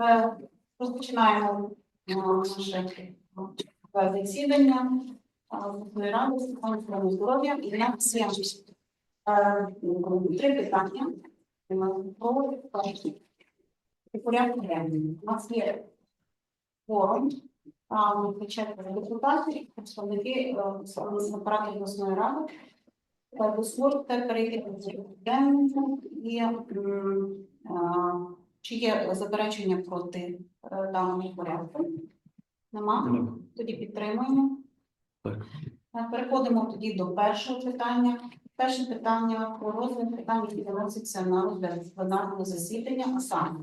Е, Розпочинаємо наше засідання е, Верховної Ради з охорони здоров'я і в нас е, три питання про. І порядку денний. У нас є форум, четверо депутатів, представники апарату обласної ради. Дозвольте перейти до порядку денного і чи є заперечення проти е, даного порядку? Нема? Тоді підтримуємо. Так. Е, Переходимо тоді до першого питання. Перше питання про розгляд питань, які виносяться на розгляд пленарного засідання, а саме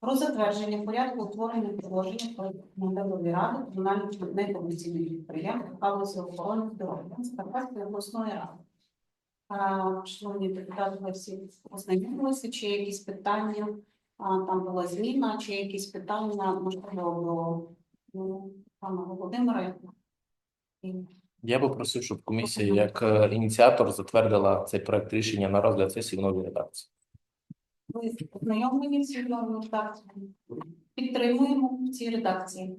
про затвердження порядку утворення положення про наглядові ради комунальних некомерційних підприємств галузі охорони здоров'я Закарпатської обласної ради. Шановні депутати, ви всі ознайомилися, чи є якісь питання? Там була зміна, чи якісь питання, можливо, до ну, пана Володимира? Я би просив, щоб комісія як е, ініціатор затвердила цей проект рішення на розгляд сесії в новій редакції. Ви ознайомлені з новою редакцією? Підтримуємо в цій редакції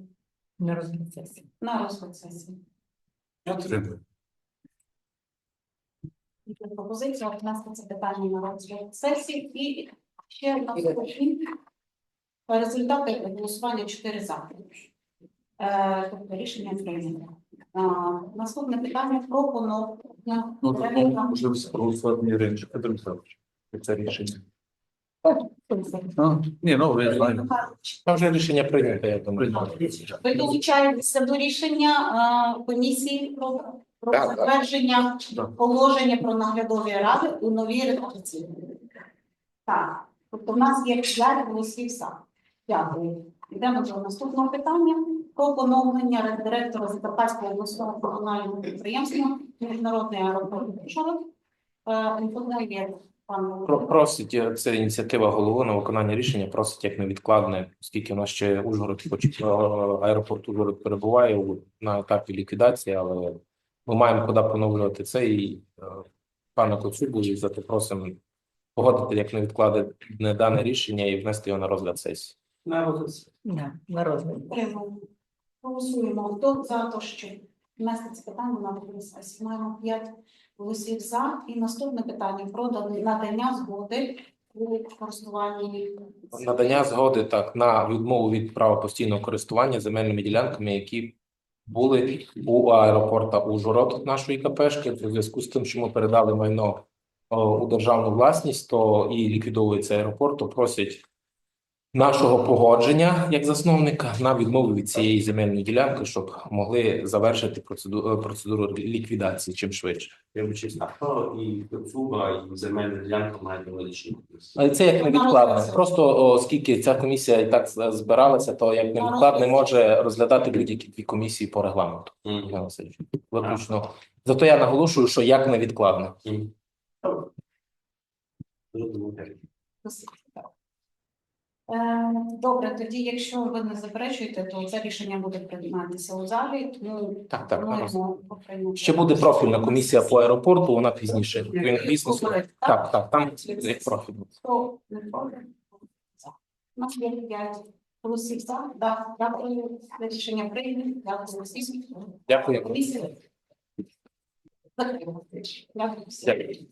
На розгляд сесії. на розгляд сесії. Підтримую. Пропозиція внести це питання на розгляд сесії і ще наступні результати голосування 4 за. Е, Тобто рішення прийнято. Наступне питання про поновлення. Ну, переліку. так, проголосувати Ірина Петро Михайлович. Це рішення. А, Ні, ну, я знаю. Там вже рішення прийнято, я думаю. Ви долучаєтеся до рішення комісії про, про Так, так. затвердження Так. положення про наглядові ради у новій редакції. Так, тобто в нас є 5 голосів за. Дякую. Йдемо до наступного питання про поновлення директора Закарпатського обласного комунального підприємства Міжнародний аеропорт Ужгород. Е, Інформує пан Про- Просить е, це ініціатива голови на виконання рішення, просить як невідкладне, оскільки у нас ще Ужгород, хоч е, аеропорт Ужгород перебуває на етапі ліквідації, але ми маємо куди поновлювати це і е, пана Коцюбу, і зате просимо погодити як невідкладне дане рішення і внести його на розгляд сесії. На, розгляд на розгляд. Підтримуємо. Голосуємо. Хто за те, що внести це питання на розгляд сесії? Маємо 5 голосів за. І наступне питання про надання згоди у користуванні. Надання згоди так на відмову від права постійного користування земельними ділянками, які були у аеропорта Ужгород нашої КПшки, в зв'язку з тим, що ми передали майно у державну власність, то і ліквідовується аеропорт, то просять нашого погодження як засновника на відмову від цієї земельної ділянки, щоб могли завершити процедуру, процедуру ліквідації чим швидше. Я вчись авто і Коцуба, і земельна ділянка мають невеличкі. Але це як невідкладне. Просто оскільки ця комісія і так збиралася, то як невідкладне може розглядати будь-які дві комісії по регламенту. Васильович. Виключно. Зато я наголошую, що як невідкладне. Е, Добре, тоді, якщо ви не заперечуєте, то це рішення буде прийматися у залі. Тому Так, так. прийняти. Ще буде профільна комісія по аеропорту, вона пізніше. Він бізнесу. Так, так, там як профільна. Хто не проти? За. У нас є 5 голосів за. Да, Дякую. Рішення прийнято. Дякую всім. Дякую. Комісія. Дякую. Дякую всім. Дякую.